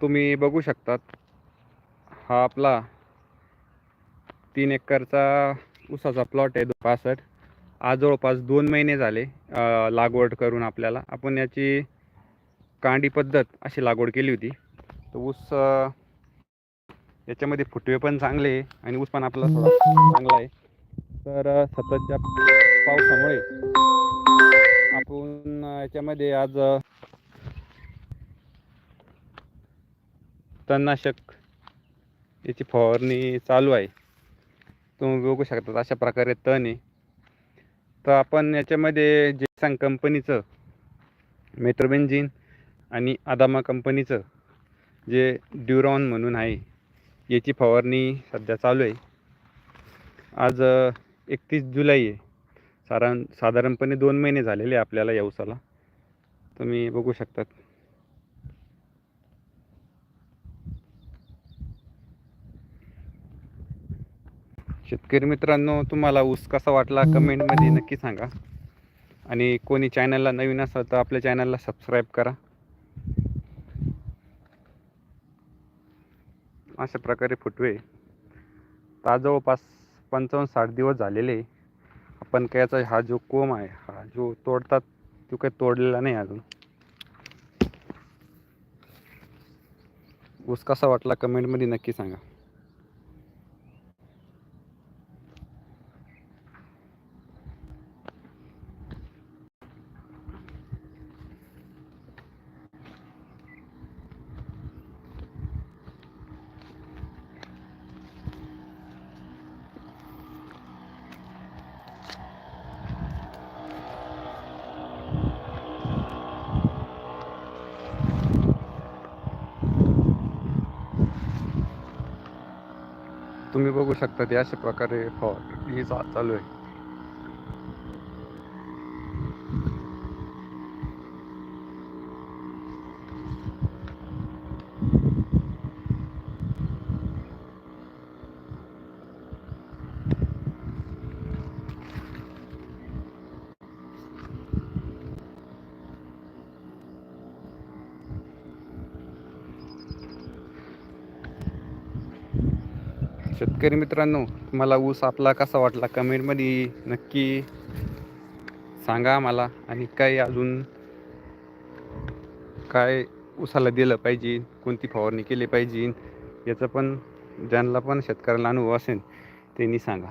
तुम्ही बघू शकतात हा आपला तीन एकरचा ऊसाचा प्लॉट आहे पासष्ट. आज जवळपास दोन महिने झाले लागवड करून आपल्याला. आपण याची कांडी पद्धत अशी लागवड केली होती. तर ऊस याच्यामध्ये फुटवे पण चांगले आहे आणि ऊस पण आपला थोडा चांगला आहे. तर सततच्या पावसामुळे आपण याच्यामध्ये आज तणनाशक याची फवारणी चालू आहे. तुम्ही बघू शकता अशा प्रकारे तण आहे. तर आपण याच्यामध्ये जे सांग कंपनीचं मेट्रोबेंजिन आणि आदामा कंपनीचं जे ड्युरॉन म्हणून आहे याची फवारणी सध्या चालू आहे. आज एकतीस जुलै आहे. साधारण साधारणपणे दोन महिने झालेले आहे आपल्याला या उसाला. तुम्ही बघू शकतात. शेतकरी मित्रांनो तुम्हाला ऊस कसा वाटला कमेंटमध्ये नक्की सांगा. आणि कोणी चॅनलला नवीन असेल तर आपल्या चॅनलला सबस्क्राईब करा. अशा प्रकारे फुटवे. तर आज जवळपास पंचावन्न साठ दिवस झालेले. आहे. आपण काय याचा हा जो कोंब आहे हा जो तोडतात तो काही तोडलेला नाही अजून. ऊस कसा वाटला कमेंटमध्ये नक्की सांगा. तुम्ही बघू शकता ते अशा प्रकारे फॉर चा- चालू आहे. शेतकरी मित्रांनो तुम्हाला ऊस आपला कसा वाटला कमेंटमध्ये नक्की सांगा मला आणि काही अजून काय ऊसाला दिलं पाहिजे कोणती फवारणी केली पाहिजे याचं पण ज्यांना पण शेतकऱ्याला अनुभव असेल त्यांनी सांगा.